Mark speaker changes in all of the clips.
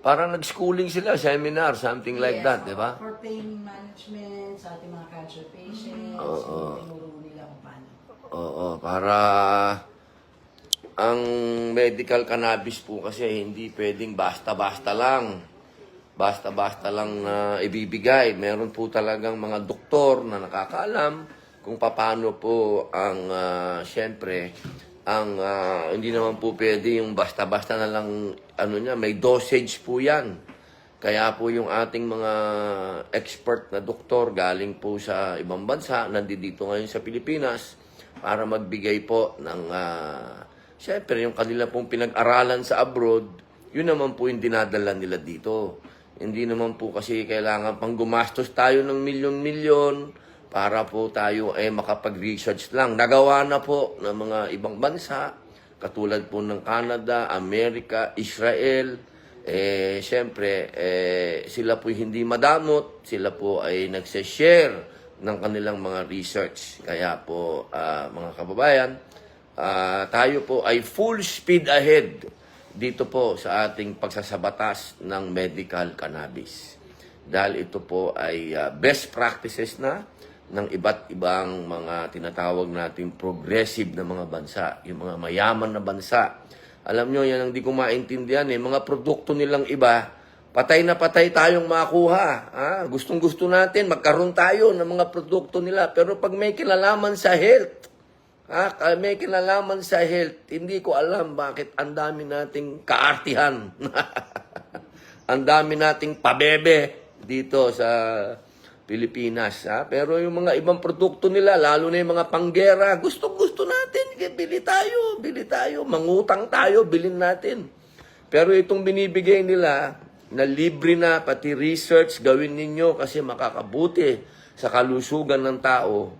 Speaker 1: Parang nag-schooling sila, seminar, something like
Speaker 2: Yes,
Speaker 1: that, di ba?
Speaker 2: For pain management sa ating mga cancer patients.
Speaker 1: Oo.
Speaker 2: yung tinuro nila kung paano.
Speaker 1: Oo, para ang medical cannabis po kasi hindi pwedeng basta-basta lang. Basta-basta lang na ibibigay. Meron po talagang mga doktor na nakakaalam kung paano po ang, ah, syempre, ang ah, hindi naman po pwede yung basta-basta na lang, ano niya, may dosage po yan. Kaya po yung ating mga expert na doktor galing po sa ibang bansa, nandito ngayon sa Pilipinas, para magbigay po ng, uh, syempre, yung kanila pong pinag-aralan sa abroad, yun naman po yung dinadala nila dito. Hindi naman po kasi kailangan pang gumastos tayo ng milyon-milyon para po tayo ay makapag-research lang. Nagawa na po ng mga ibang bansa, katulad po ng Canada, Amerika, Israel, eh, siyempre, eh, sila po hindi madamot, sila po ay nagse-share ng kanilang mga research. Kaya po, ah, mga kababayan, ah, tayo po ay full speed ahead dito po sa ating pagsasabatas ng medical cannabis. Dahil ito po ay ah, best practices na ng iba't ibang mga tinatawag nating progressive na mga bansa, yung mga mayaman na bansa. Alam nyo, yan ang di ko maintindihan eh. Mga produkto nilang iba, patay na patay tayong makuha. Ah, gustong gusto natin, magkaroon tayo ng mga produkto nila. Pero pag may kinalaman sa health, ka- may kinalaman sa health, hindi ko alam bakit ang dami nating kaartihan. ang dami nating pabebe dito sa Pilipinas. Ha? Pero yung mga ibang produkto nila, lalo na yung mga panggera, gusto-gusto natin. Bili tayo, bili tayo, mangutang tayo, bilhin natin. Pero itong binibigay nila, na libre na, pati research, gawin ninyo kasi makakabuti sa kalusugan ng tao,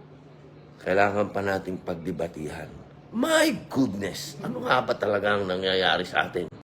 Speaker 1: kailangan pa nating pagdebatihan. My goodness, ano nga ba talaga ang nangyayari sa atin?